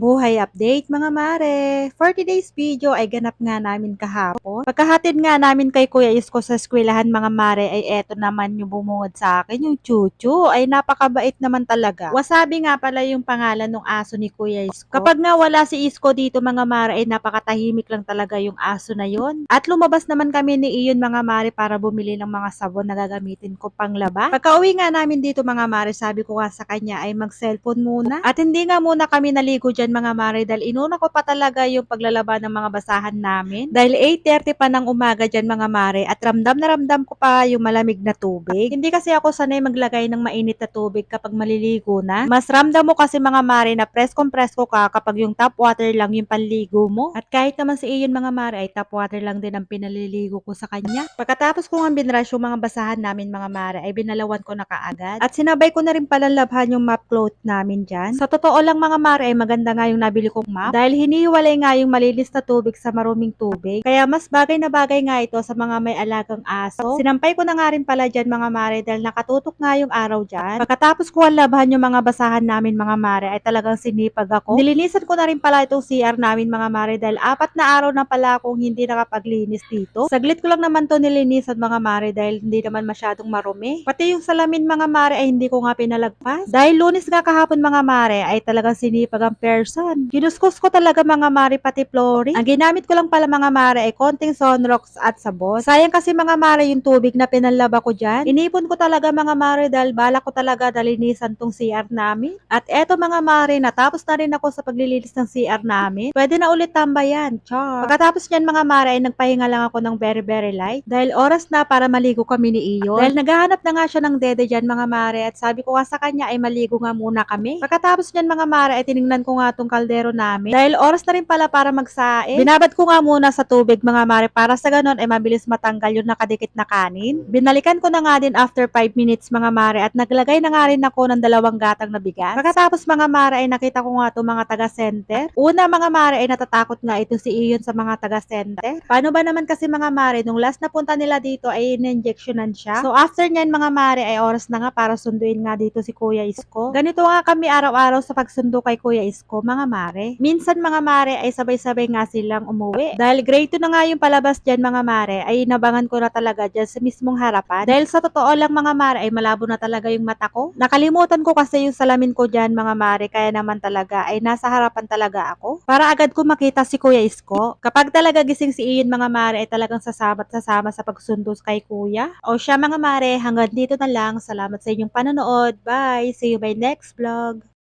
Buhay update mga mare! For today's video ay ganap nga namin kahapon. Pagkahatid nga namin kay Kuya Isko sa eskwelahan mga mare ay eto naman yung bumungod sa akin, yung chuchu. Ay napakabait naman talaga. Wasabi nga pala yung pangalan ng aso ni Kuya Isko. Kapag nga wala si Isko dito mga mare ay napakatahimik lang talaga yung aso na yon. At lumabas naman kami ni Iyon mga mare para bumili ng mga sabon na gagamitin ko pang laba. Pagka uwi nga namin dito mga mare, sabi ko nga sa kanya ay mag-cellphone muna. At hindi nga muna kami naligo dyan mga mare dahil inuna ko pa talaga yung paglalaba ng mga basahan namin. Dahil 8.30 pa ng umaga dyan mga mare at ramdam na ramdam ko pa yung malamig na tubig. Hindi kasi ako sanay maglagay ng mainit na tubig kapag maliligo na. Mas ramdam mo kasi mga mare na preskong-presko ka kapag yung tap water lang yung panligo mo. At kahit naman si Iyon mga mare ay tap water lang din ang pinaliligo ko sa kanya. Pagkatapos ko nga binrush yung mga basahan namin mga mare ay binalawan ko na kaagad. At sinabay ko na rin pala labhan yung mop cloth namin dyan. Sa totoo lang mga mare ay maganda nga yung nabili kong map dahil hinihiwalay nga yung malinis na tubig sa maruming tubig. Kaya mas bagay na bagay nga ito sa mga may alagang aso. Sinampay ko na nga rin pala dyan mga mare dahil nakatutok nga yung araw dyan. Pagkatapos ko labhan yung mga basahan namin mga mare ay talagang sinipag ako. Nilinisan ko na rin pala itong CR namin mga mare dahil apat na araw na pala akong hindi nakapaglinis dito. Saglit ko lang naman to nilinisan mga mare dahil hindi naman masyadong marumi. Pati yung salamin mga mare ay hindi ko nga pinalagpas. Dahil lunes nga kahapon mga mare ay talagang sinipag ang person. Kinuskus ko talaga mga mare pati flooring. Ang ginamit ko lang pala mga mare ay konting sunrocks at sabon. Sayang kasi mga mare yung tubig na pinalaba ko dyan. Inipon ko talaga mga mare dahil bala ko talaga dalinisan tong CR namin. At eto mga mare, natapos na rin ako sa paglilinis ng CR namin. Pwede na ulit tambayan. Char. Pagkatapos niyan mga mare ay nagpahinga lang ako ng very very light. Dahil oras na para maligo kami ni Iyon. Dahil naghahanap na nga siya ng dede dyan mga mare at sabi ko nga sa kanya ay maligo nga muna kami. Pagkatapos niyan mga mare ay tiningnan ko nga tong kaldero namin. Dahil oras na rin pala para magsaing. Binabad ko nga muna sa tubig mga mare para sa ganon ay mabilis matanggal yung nakadikit na kanin. Binalikan ko na nga din after 5 minutes mga mare at naglagay na nga rin ako ng dalawang gatang na bigas. Pagkatapos mga mare ay nakita ko nga itong mga taga-center. Una mga mare ay natatakot nga ito si Iyon sa mga taga-center. Paano ba naman kasi mga mare, nung last na punta nila dito ay in-injectionan siya. So after nyan mga mare ay oras na nga para sunduin nga dito si Kuya Isko. Ganito nga kami araw-araw sa pagsundo kay Kuya Isko mga mare. Minsan mga mare ay sabay-sabay nga silang umuwi. Dahil grade 2 na nga yung palabas dyan mga mare ay inabangan ko na talaga dyan sa mismong harapan. Dahil sa totoo lang mga mare ay malabo na talaga yung mata ko. Nakalimutan ko kasi yung salamin ko dyan mga mare kaya naman talaga ay nasa harapan talaga ako. Para agad ko makita si Kuya Isko. Kapag talaga gising si Ian mga mare ay talagang sasama at sasama sa pagsundo kay Kuya. O siya mga mare hanggang dito na lang. Salamat sa inyong panonood. Bye! See you by next vlog.